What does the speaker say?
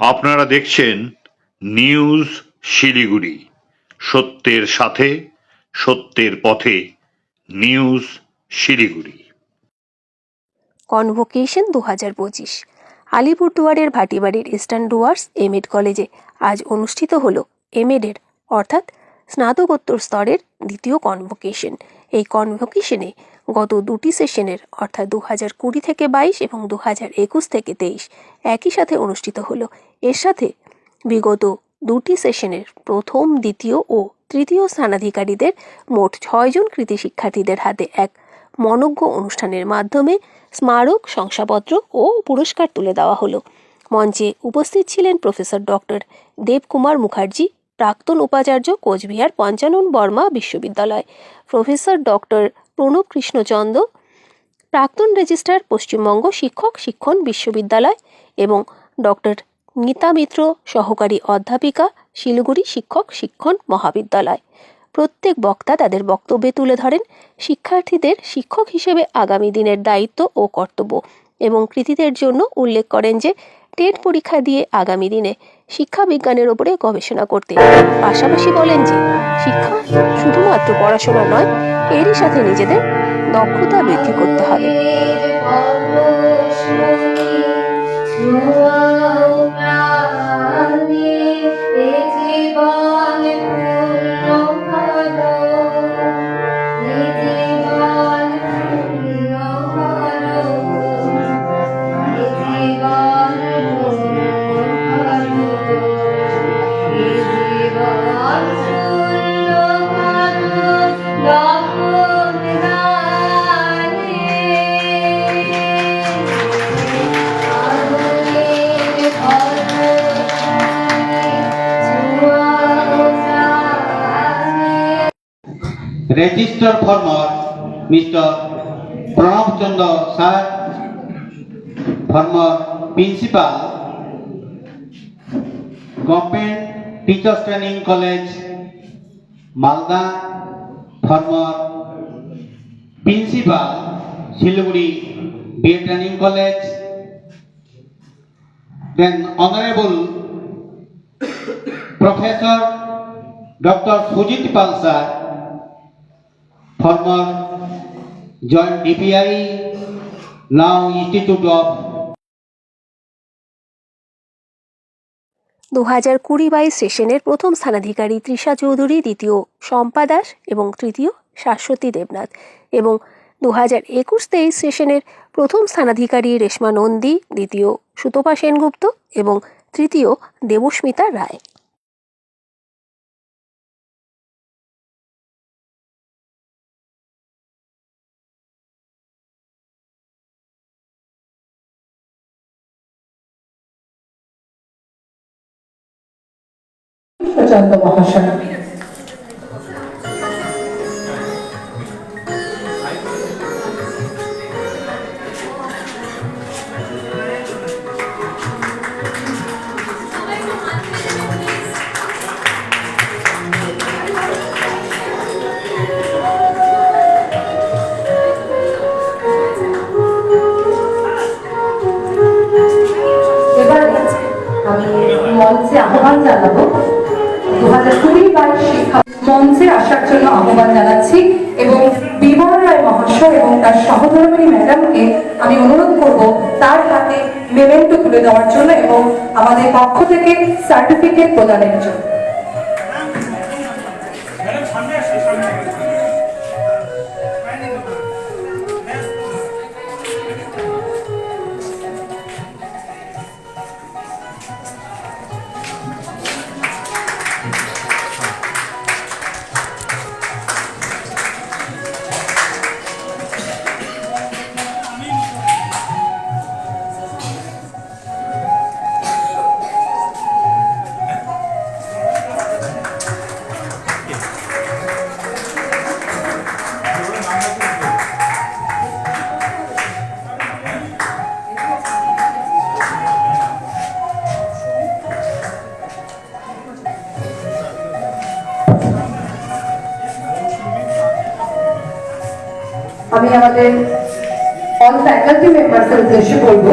আপনারা দেখছেন নিউজ শিলিগুড়ি। সত্যের সাথে, সত্যের পথে নিউজ শিলিগুড়ি। কনভোকেশন দু হাজার পঁচিশ। আলিপুরদুয়ারের ভাটিবাড়ির ইস্টার্ন ডুয়ার্স এমএড কলেজে আজ অনুষ্ঠিত হলো এমএডের অর্থাৎ স্নাতকোত্তর স্তরের দ্বিতীয় কনভোকেশন। এই কনভোকেশনে গত দুটি সেশনের, অর্থাৎ দু হাজার কুড়ি থেকে বাইশ এবং দু হাজার একুশ থেকে তেইশ, একই সাথে অনুষ্ঠিত হলো। এর সাথে বিগত দুটি সেশনের প্রথম, দ্বিতীয় ও তৃতীয় স্থানাধিকারীদের মোট ছয়জন কৃতি শিক্ষার্থীদের হাতে এক মনজ্ঞ অনুষ্ঠানের মাধ্যমে স্মারক, শংসাপত্র ও পুরস্কার তুলে দেওয়া হলো। মঞ্চে উপস্থিত ছিলেন প্রফেসর ডক্টর দেবকুমার মুখার্জি, প্রাক্তন উপাচার্য কোচবিহার পঞ্চানন বর্মা বিশ্ববিদ্যালয়, প্রফেসর ডক্টর প্রণব কৃষ্ণচন্দ্র প্রাক্তন রেজিস্ট্রার পশ্চিমবঙ্গ শিক্ষক শিক্ষণ বিশ্ববিদ্যালয় এবং ডক্টর গীতা মিত্র সহকারী অধ্যাপিকা, শিলিগুড়ি শিক্ষক শিক্ষণ মহাবিদ্যালয়। প্রত্যেক বক্তা তাদের বক্তব্যে তুলে ধরেন শিক্ষার্থীদের শিক্ষক হিসেবে আগামী দিনের দায়িত্ব ও কর্তব্য এবং কৃতিদের জন্য উল্লেখ করেন যে টেট পরীক্ষা দিয়ে আগামী দিনে শিক্ষা বিজ্ঞানের ওপরে গবেষণা করতে। পাশাপাশি বলেন যে, শিক্ষা শুধুমাত্র পড়াশোনা নয়, এরই সাথে নিজেদের দক্ষতা বৃদ্ধি করতে হবে। Register former Mr. Pranab Chandra sir, former principal, Government Teachers Training College, Malda, former principal, Siliguri BA Training College, then Honorable Professor Dr. Sujit Pal sir, former joined DPI, now Institute of দু হাজার সেশনের প্রথম স্থানাধিকারী তৃষা চৌধুরী দ্বিতীয় শম্পা দাস এবং তৃতীয় শাশ্বতী দেবনাথ এবং দু হাজার একুশ তেইশ সেশনের প্রথম স্থানাধিকারী রেশমা নন্দী দ্বিতীয় সুতপা সেনগুপ্ত এবং তৃতীয় দেবস্মিতা রায়। কৃষ্ণচন্দ্র মহাশয় এবারে আমি মঞ্চে আহ্বান জানাব শিক্ষা মঞ্চে আসার জন্য আহ্বান জানাচ্ছি এবং বিমল রায় মহাশয় এবং তার সহধর্মিনী ম্যাডামকে আমি অনুরোধ করব তার হাতে মেমেন্টো তুলে দেওয়ার জন্য এবং আমাদের পক্ষ থেকে সার্টিফিকেট প্রদানের জন্য। আমি আমাদের অল ফ্যাকাল্টি মেম্বারসের উদ্দেশ্যে বলব।